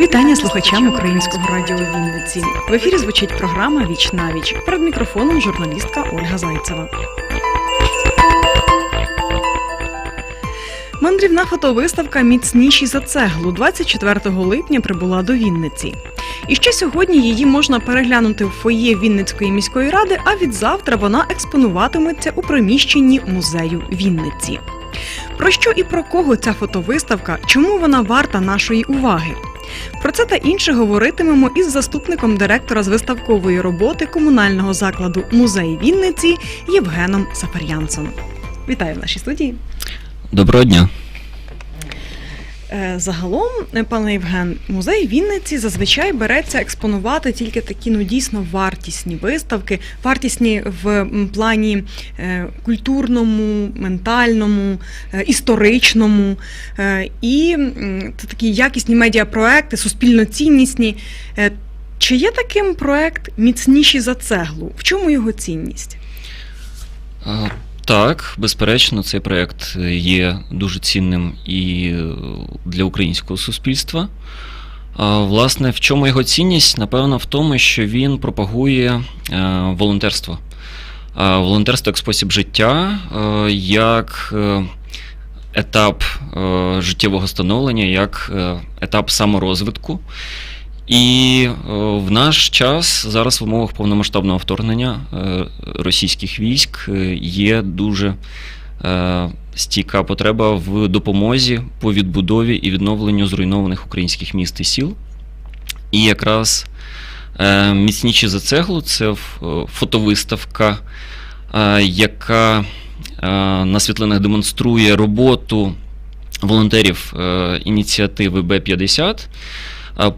Вітання слухачам українського радіо Вінниці. В ефірі звучить програма Віч на віч. Перед мікрофоном журналістка Ольга Зайцева. Мандрівна фотовиставка Міцніші за цеглу 24 липня прибула до Вінниці. І ще сьогодні її можна переглянути в фоє Вінницької міської ради, а від завтра вона експонуватиметься у приміщенні музею Вінниці. Про що і про кого ця фотовиставка, чому вона варта нашої уваги? Про це та інше говоритимемо із заступником директора з виставкової роботи комунального закладу Музей Вінниці Євгеном Сафар'янцем. Вітаю в нашій студії. Доброго дня. Е, Загалом, е, пане Євген, музей Вінниці зазвичай береться експонувати тільки такі ну дійсно вартісні виставки, вартісні в плані е, культурному, ментальному, історичному. І такі якісні медіапроекти, суспільно ціннісні. Чи є таким проект міцніші за цеглу? В чому його цінність? Так, безперечно, цей проєкт є дуже цінним і е, для українського суспільства. Власне, в чому його цінність? Напевно, в тому, що він пропагує е, волонтерство. Волонтерство як спосіб життя, е, як етап життєвого становлення, як етап саморозвитку. І е, в наш час зараз в умовах повномасштабного вторгнення е, російських військ е, є дуже стійка потреба в допомозі по відбудові і відновленню зруйнованих українських міст і сіл. І якраз міцніші за цеглу це фотовиставка, яка на світлинах демонструє роботу волонтерів ініціативи Б-50 е,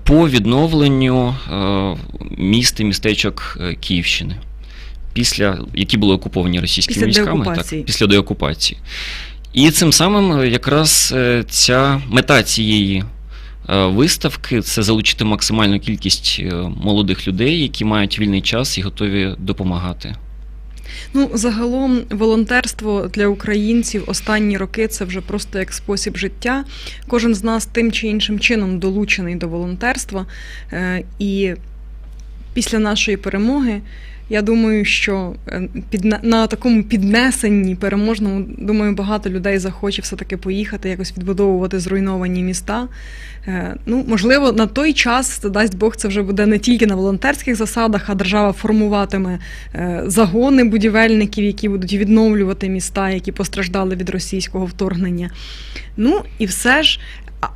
по відновленню е, міст і містечок е, Київщини, після, які були окуповані російськими Після військами деокупації. Так, після деокупації. І цим самим е, якраз е, ця мета цієї е, виставки це залучити максимальну кількість е, молодих людей, які мають вільний час і готові допомагати. Ну, загалом, волонтерство для українців останні роки це вже просто як спосіб життя. Кожен з нас тим чи іншим чином долучений до волонтерства. Е, І після нашої перемоги. Я думаю, що е, під, на такому піднесенні переможному, думаю, багато людей захоче все-таки поїхати, якось відбудовувати зруйновані міста. Е, Ну, можливо, на той час, дасть Бог, це вже буде не тільки на волонтерських засадах, а держава формуватиме е, загони будівельників, які будуть відновлювати міста, які постраждали від російського вторгнення. Ну і все ж.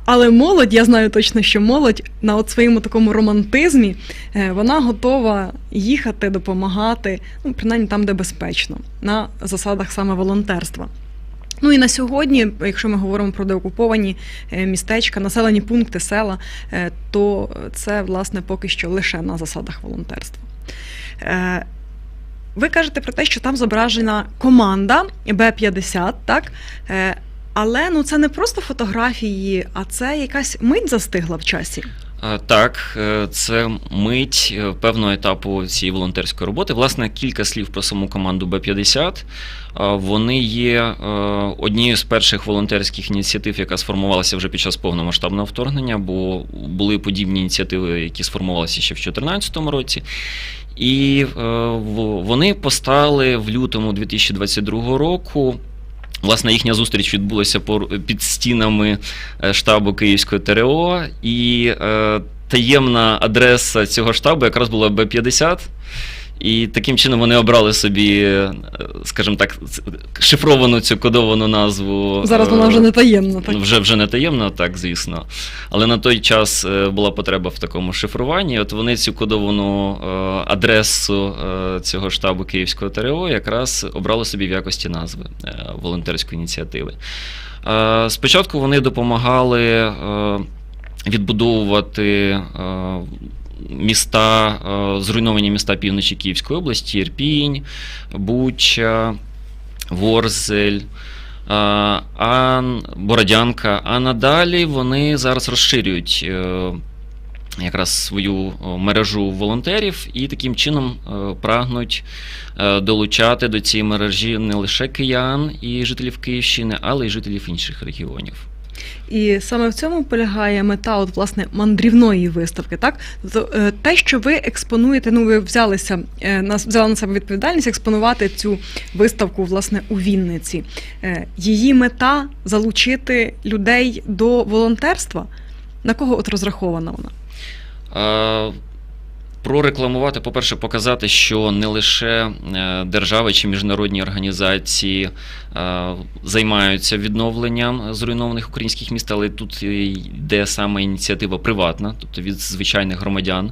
Але молодь, я знаю точно, що молодь на от своєму такому романтизмі е, вона готова їхати, допомагати, ну принаймні там, де безпечно, на засадах саме волонтерства. Ну і на сьогодні, якщо ми говоримо про деокуповані е, містечка, населені пункти, села, е, то це власне поки що лише на засадах волонтерства. Ви кажете про те, що там зображена команда Б-50, так? Але ну це не просто фотографії, а це якась мить застигла в часі. Так, е, це мить е, певного етапу цієї волонтерської роботи. Власне, кілька слів про саму команду Б-50. Вони є е, однією з перших волонтерських ініціатив, яка сформувалася вже під час повномасштабного вторгнення, бо були подібні ініціативи, які сформувалися ще в 2014 році. І вони постали в лютому 2022 року. Власне, їхня зустріч відбулася під стінами е, штабу Київської ТРО, і е, таємна адреса цього штабу якраз була Б-50. І таким чином вони обрали собі, е, скажімо так, шифровану цю кодовану назву. Зараз вона е, вже не таємна. Так? вже, вже не таємно, так, звісно. Але на той час е, була потреба в такому шифруванні. От вони цю кодовану адресу цього штабу Київського ТРО якраз обрали собі в якості назви волонтерської ініціативи. Спочатку вони допомагали відбудовувати міста, е, зруйновані міста півночі Київської області, Ірпінь, Буча, Ворзель. А, а Бородянка. А надалі вони зараз розширюють е, якраз свою мережу волонтерів і таким чином е, прагнуть е, долучати до цієї мережі не лише киян і жителів Київщини, але й жителів інших регіонів. І саме в цьому полягає мета, от власне мандрівної виставки. Так, тобто те, що ви експонуєте, ну ви взялися е, на на себе відповідальність експонувати цю виставку власне у Вінниці. Е, Її мета залучити людей до волонтерства. На кого от розрахована вона? Прорекламувати, по-перше, показати, що не лише е, держави чи міжнародні організації е, займаються відновленням зруйнованих українських міст, але тут йде саме ініціатива приватна, тобто від звичайних громадян.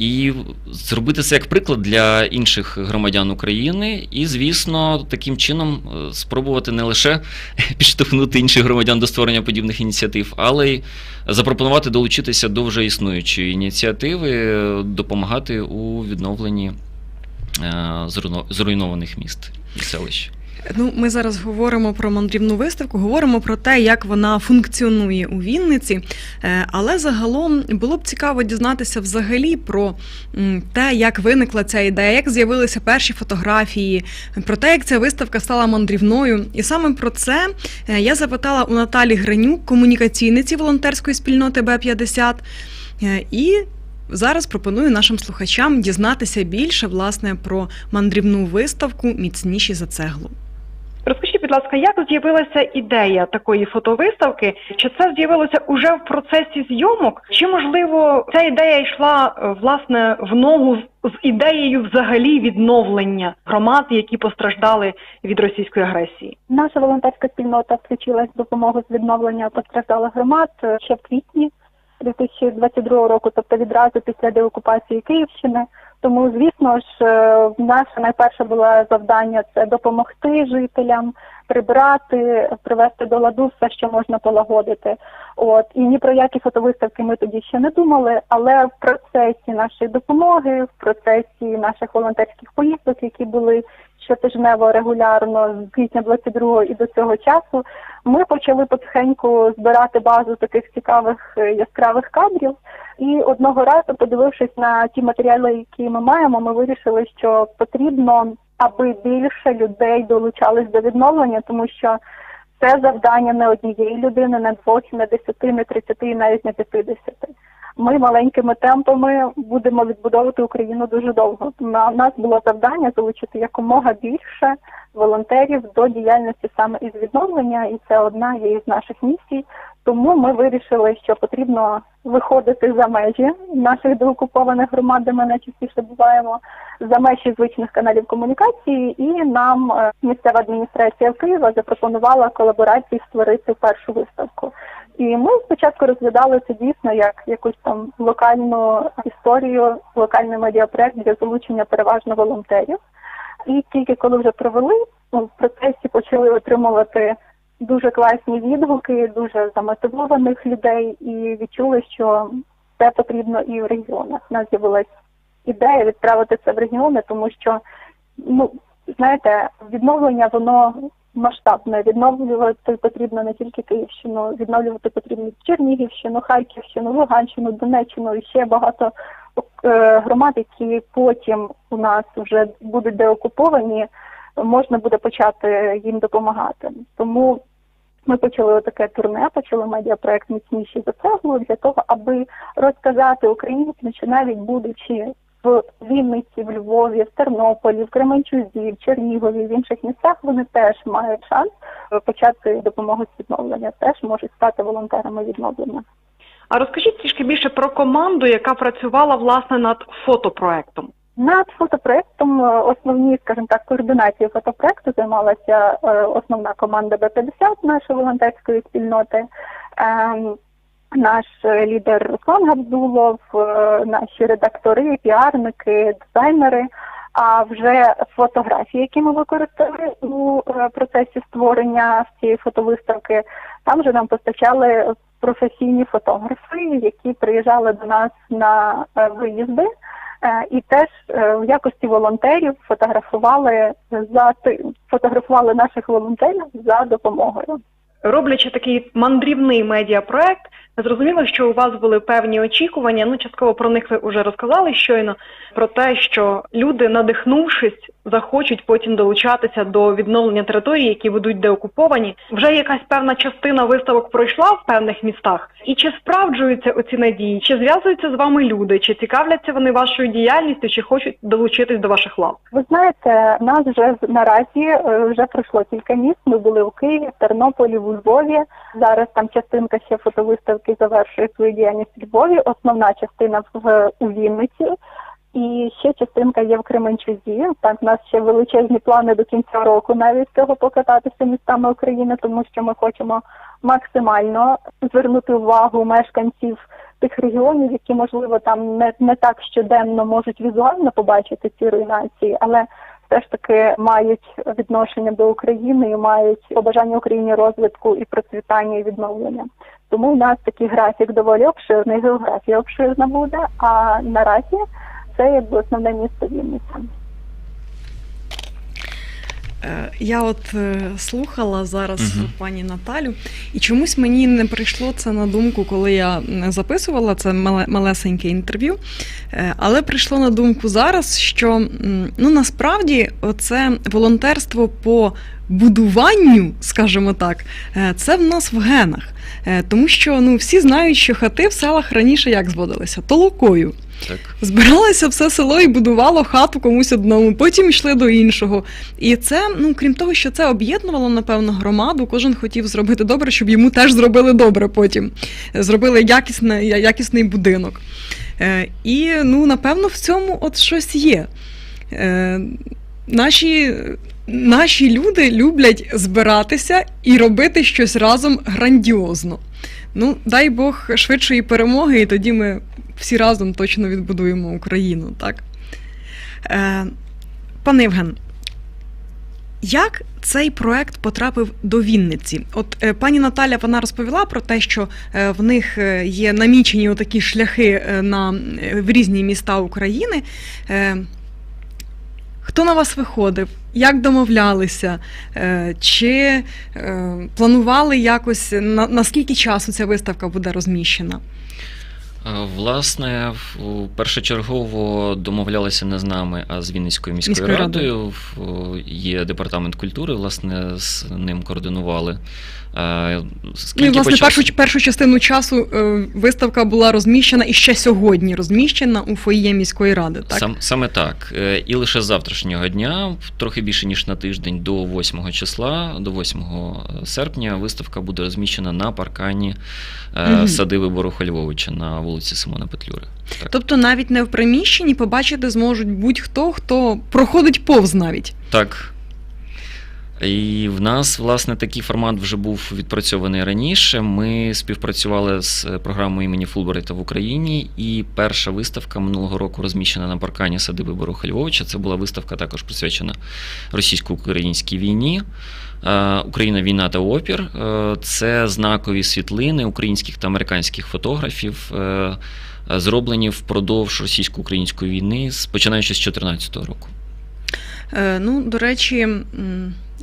І зробити це як приклад для інших громадян України, і, звісно, таким чином е, спробувати не лише підштовхнути інших громадян до створення подібних ініціатив, але й запропонувати долучитися до вже існуючої ініціативи, е, допомагати у відновленні е, зруйнованих міст і селищ. Ну, ми зараз говоримо про мандрівну виставку, говоримо про те, як вона функціонує у Вінниці. Е, Але загалом було б цікаво дізнатися взагалі про те, як виникла ця ідея, як з'явилися перші фотографії, про те, як ця виставка стала мандрівною. І саме про це е, я запитала у Наталі Гринюк, комунікаційниці волонтерської спільноти Б50. Е, І Зараз пропоную нашим слухачам дізнатися більше власне про мандрівну виставку Міцніші за цеглу. Розкажіть, будь ласка, як з'явилася ідея такої фотовиставки? Чи це з'явилося уже в процесі зйомок? Чи можливо ця ідея йшла е, власне в ногу з- ідеєю взагалі відновлення громад, які постраждали від російської агресії? Наша волонтерська спільнота включилась в допомогу з відновлення постраждалих громад е, ще в квітні 2022 року, тобто відразу після деокупації Київщини. Тому, звісно ж, е, наше найперше було завдання це допомогти жителям прибирати, привести до ладу все, що можна полагодити. От і ні про які фотовиставки ми тоді ще не думали, але в процесі нашої допомоги, в процесі наших волонтерських поїздок, які були щотижнево регулярно з квітня 22 і до цього часу, ми почали потихеньку збирати базу таких цікавих е, яскравих кадрів. І одного разу, подивившись на ті матеріали, які ми маємо, ми вирішили, що потрібно, аби більше людей долучались до відновлення, тому що це завдання не однієї людини, не двох, не десяти, не тридцяти, навіть не п'ятидесяти. Ми маленькими темпами будемо відбудовувати Україну дуже довго. На нас було завдання залучити якомога більше волонтерів до діяльності саме із відновлення, і це одна є із наших місій. Тому ми вирішили, що потрібно виходити за межі наших деокупованих громад, де ми найчастіше буваємо, за межі звичних каналів комунікації, і нам е, місцева адміністрація Києва запропонувала колаборації створити першу виставку. І ми спочатку розглядали це дійсно як якусь там локальну історію, локальний медіапроект для залучення переважно волонтерів. І тільки коли вже провели, ну, в процесі почали отримувати дуже класні відгуки, дуже замотивованих людей, і відчули, що це потрібно і в регіонах. У нас з'явилась ідея відправити це в регіони, тому що ну знаєте, відновлення воно масштабне. Відновлювати потрібно не тільки Київщину, відновлювати потрібно Чернігівщину, Харківщину, Луганщину, Донеччину і ще багато е, громад, які потім у нас вже будуть деокуповані, можна буде почати їм допомагати. Тому ми почали таке турне, почали медіапроект міцніші за цеглу для того, аби розказати українцям, що навіть будучи в Вінниці, в Львові, в Тернополі, в Кременчузі, в Чернігові, в інших містах вони теж мають шанс почати допомогу з відновлення, теж можуть стати волонтерами відновлення. А розкажіть трішки більше про команду, яка працювала власне над фотопроектом. Над фотопроектом е, основні, скажімо так, координації фотопроекту займалася е, основна команда Б50 нашої волонтерської спільноти. Наш е, лідер Руслан Габдулов, е, наші редактори, піарники, дизайнери. А вже фотографії, які ми використали у е, процесі створення цієї фотовиставки, там вже нам постачали професійні фотографи, які приїжджали до нас на виїзди. І теж в якості волонтерів фотографували за фотографували наших волонтерів за допомогою. Роблячи такий мандрівний медіапроект, Зрозуміло, що у вас були певні очікування. Ну, частково про них ви вже розказали щойно про те, що люди, надихнувшись, захочуть потім долучатися до відновлення територій, які будуть деокуповані. Вже якась певна частина виставок пройшла в певних містах. І чи справджуються оці надії, чи зв'язуються з вами люди, чи цікавляться вони вашою діяльністю, чи хочуть долучитись до ваших лав? Ви знаєте, нас вже наразі е, вже пройшло кілька міст. Ми були у Києві, в Тернополі, в Львові. Зараз там частинка ще фотовиставки завершує свою діяльність у Львові. Основна частина в у Вінниці. І ще частинка є в Кременчузі. Так, в нас ще величезні плани до кінця року навіть цього покататися містами України, тому що ми хочемо максимально звернути увагу мешканців тих регіонів, які можливо там не, не так щоденно можуть візуально побачити ці руйнації, але все ж таки мають відношення до України і мають побажання Україні розвитку і процвітання і відновлення. Тому у нас такий графік доволі обширний, географія обширна буде. А наразі це якби основне місто Вінниця. Е, Я от е, слухала зараз Мгм. пані Наталю, і чомусь мені не прийшло це на думку, коли я записувала це мале- малесеньке інтерв'ю. Е, Але прийшло на думку зараз, що ну насправді оце волонтерство по будуванню, скажімо так, це в нас в генах. Тому що ну всі знають, що хати в селах раніше як зводилися толокою. Так. Збиралося все село і будувало хату комусь одному, потім йшли до іншого. І це, ну крім того, що це об'єднувало, напевно, громаду, кожен хотів зробити добре, щоб йому теж зробили добре потім. Зробили якісне, якісний будинок. Е, і, ну, напевно, в цьому от щось є. Е, наші, наші люди люблять збиратися і робити щось разом грандіозно. Ну, дай Бог швидшої перемоги, і тоді ми всі разом точно відбудуємо Україну, так? Е, пане Євген, як цей проект потрапив до Вінниці? От е, пані Наталя вона розповіла про те, що е, в них е, є намічені отакі шляхи е, на, е, в різні міста України. Е, Хто на вас виходив? Як домовлялися? Е, Чи е, планували якось на, на скільки часу ця виставка буде розміщена? Е, Власне, першочергово домовлялися не з нами, а з Вінницькою міською, Міською радою. радою. Є департамент культури, власне, з ним координували. Е, Ну, і, власне, першу, першу частину часу е, виставка була розміщена і ще сьогодні розміщена у фоє міської ради. Так? Сам, саме так. І лише з завтрашнього дня, трохи більше ніж на тиждень, до 8 числа, до 8 серпня, виставка буде розміщена на паркані е, Мгм. садиби Боруха Львовича на вулиці Симона Петлюри. Так. Тобто навіть не в приміщенні побачити зможуть будь-хто, хто проходить повз навіть. Так. І в нас, власне, такий формат вже був відпрацьований раніше. Ми співпрацювали з програмою імені Фулберайта в Україні, і перша виставка минулого року розміщена на паркані садиби Боруха Львовича. Це була виставка також присвячена російсько-українській війні. Е, Україна, війна та опір. Е, Це знакові світлини українських та американських фотографів, е, зроблені впродовж російсько-української війни, починаючи з 2014 року. Ну, до речі,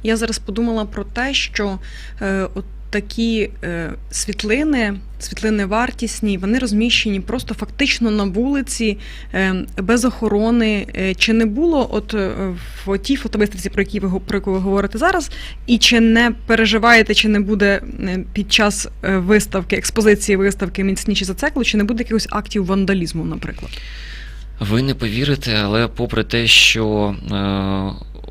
я зараз подумала про те, що от такі е, світлини, світлини вартісні, вони розміщені просто фактично на вулиці е, без охорони. Е, Чи не було от в тій фотовиставці, про які ви про яку ви говорите зараз, і чи не переживаєте, чи не буде під час виставки, експозиції виставки міцніші за цеклу, чи не буде якихось актів вандалізму, наприклад? Ви не повірите, але попри те, що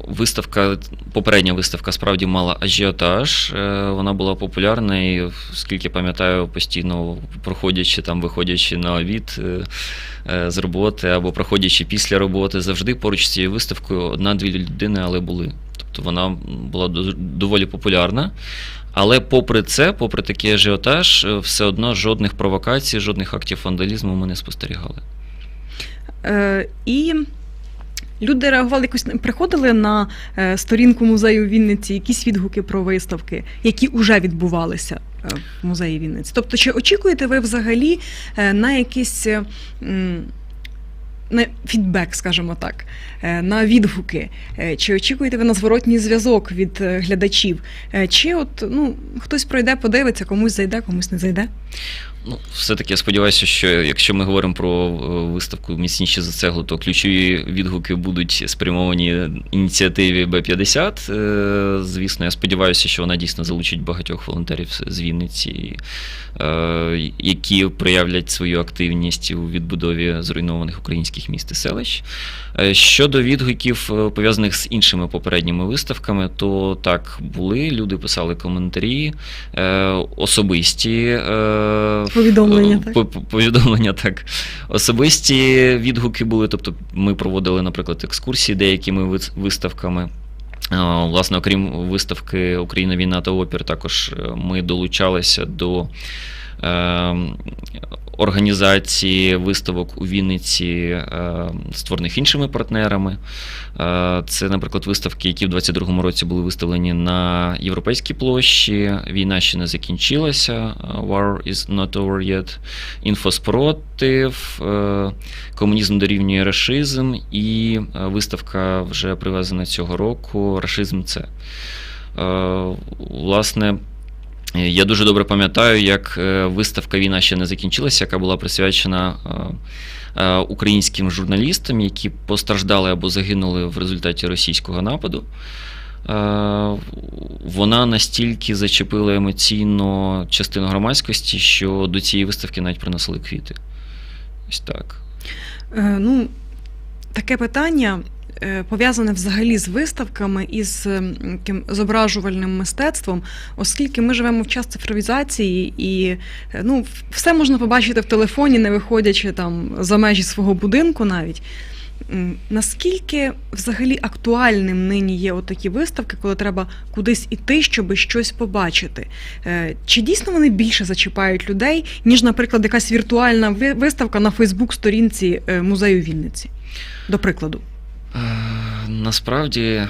виставка, попередня виставка справді мала ажіотаж, е, вона була популярна і, скільки пам'ятаю, постійно проходячи там, виходячи на обід е, е, з роботи або проходячи після роботи, завжди поруч з цією виставкою одна-дві людини, але були. Тобто вона була доволі популярна. Але попри це, попри такий ажіотаж, все одно жодних провокацій, жодних актів вандалізму ми не спостерігали. І люди реагували якось приходили на е, сторінку музею Вінниці, якісь відгуки про виставки, які вже відбувалися е, в музеї Вінниці. Тобто, чи очікуєте ви взагалі е, на якийсь е, на фідбек, скажімо так, на відгуки? Чи очікуєте ви на зворотній зв'язок від глядачів? Чи от ну хтось пройде, подивиться, комусь зайде, комусь не зайде? Ну, все-таки я сподіваюся, що якщо ми говоримо про е, виставку міцніші за цеглу, то ключові відгуки будуть спрямовані ініціативі Б-50. Е, Звісно, я сподіваюся, що вона дійсно залучить багатьох волонтерів з Вінниці, е, які проявлять свою активність у відбудові зруйнованих українських міст і селищ. Щодо відгуків, пов'язаних з іншими попередніми виставками, то так були. Люди писали коментарі, особисті Повідомлення, так? по- по- Повідомлення, так. Особисті відгуки були. Тобто, ми проводили, наприклад, екскурсії деякими виставками. Власне, окрім виставки Україна війна та опір, також е, ми долучалися до е, організації виставок у Вінниці, е, створених іншими партнерами. Е, Це, наприклад, виставки, які в 22-му році були виставлені на Європейській площі. Війна ще не закінчилася. е, War is not over yet. Інфоспротив, е, комунізм дорівнює рашизм, і виставка вже привезена цього року. Рашизм це. Власне, я дуже добре пам'ятаю, як е, виставка Війна ще не закінчилася, яка була присвячена е, е, українським журналістам, які постраждали або загинули в результаті російського нападу. Вона настільки зачепила емоційно частину громадськості, що до цієї виставки навіть приносили квіти. Ось так. Ну, таке питання пов'язане взагалі з виставками і з таким зображувальним мистецтвом, оскільки ми живемо в час цифровізації, і е, ну, все можна побачити в телефоні, не виходячи там за межі свого будинку навіть. Наскільки взагалі актуальним нині є отакі виставки, коли треба кудись іти, щоб щось побачити? Е, Чи дійсно вони більше зачіпають людей, ніж, наприклад, якась віртуальна виставка на Фейсбук-сторінці е, музею Вінниці? До прикладу, Е, Насправді. е,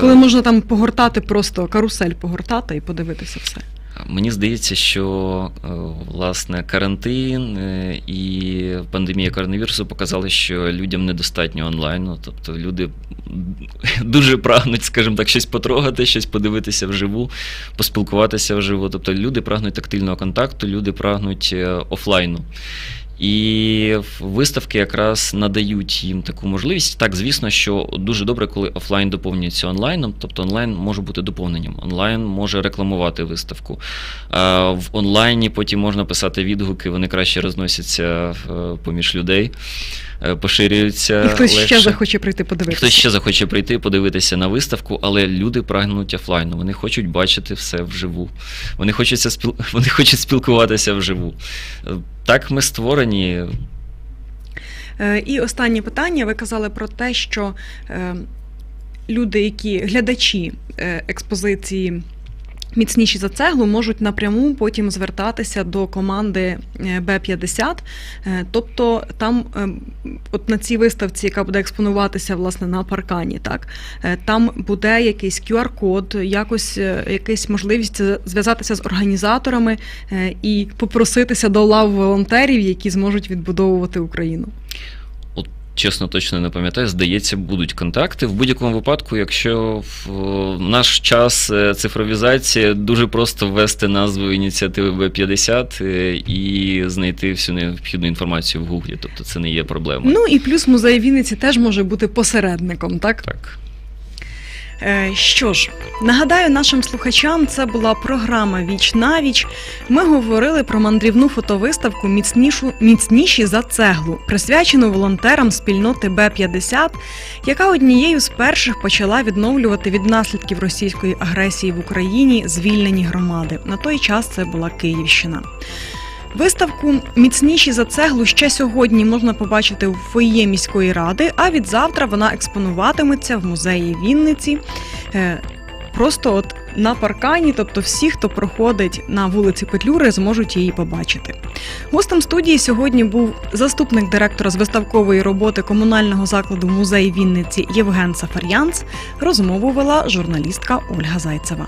коли можна там погортати просто карусель погортати і подивитися все. Мені здається, що е, власне карантин е, і пандемія коронавірусу показали, що людям недостатньо онлайну. Тобто люди дуже прагнуть, скажімо так, щось потрогати, щось подивитися вживу, поспілкуватися вживу. Тобто люди прагнуть тактильного контакту, люди прагнуть е, офлайну. І виставки якраз надають їм таку можливість. Так, звісно, що дуже добре, коли офлайн доповнюється онлайном, тобто онлайн може бути доповненням. Онлайн може рекламувати виставку. А В онлайні потім можна писати відгуки, вони краще розносяться е, поміж людей, е, поширюються. І хтось ще захоче прийти подивитися. Хтось ще захоче прийти, подивитися на виставку, але люди прагнуть офлайну. Вони хочуть бачити все вживу. Вони хочуть, спіл... вони хочуть спілкуватися вживу. Так ми створені. Е, І останнє питання. Ви казали про те, що е, люди, які глядачі е, експозиції. Міцніші за цеглу можуть напряму потім звертатися до команди е, Б-50. Е, Тобто там, е, от на цій виставці, яка буде експонуватися власне на паркані, так там буде якийсь QR-код, якось якась можливість зв'язатися з організаторами і попроситися до лав волонтерів, які зможуть відбудовувати Україну. Чесно, точно не пам'ятаю. Здається, будуть контакти. В будь-якому випадку, якщо в наш час е, цифровізації, дуже просто ввести назву ініціативи Б-50 е, і знайти всю необхідну інформацію в Гуглі. Тобто це не є проблемою. Ну і плюс музей Вінниці теж може бути посередником, так? Так. Е, Що ж, нагадаю нашим слухачам, це була програма Віч на віч. Ми говорили про мандрівну фотовиставку міцнішу міцніші за цеглу, присвячену волонтерам спільноти Б-50, яка однією з перших почала відновлювати від наслідків російської агресії в Україні звільнені громади. На той час це була Київщина. Виставку міцніші за цеглу ще сьогодні можна побачити у фоє міської ради, а від завтра вона експонуватиметься в музеї Вінниці. Е, Просто от на паркані, тобто всі, хто проходить на вулиці Петлюри, зможуть її побачити. Гостем студії сьогодні був заступник директора з виставкової роботи комунального закладу музей Вінниці Євген Сафар'янц. Розмову вела журналістка Ольга Зайцева.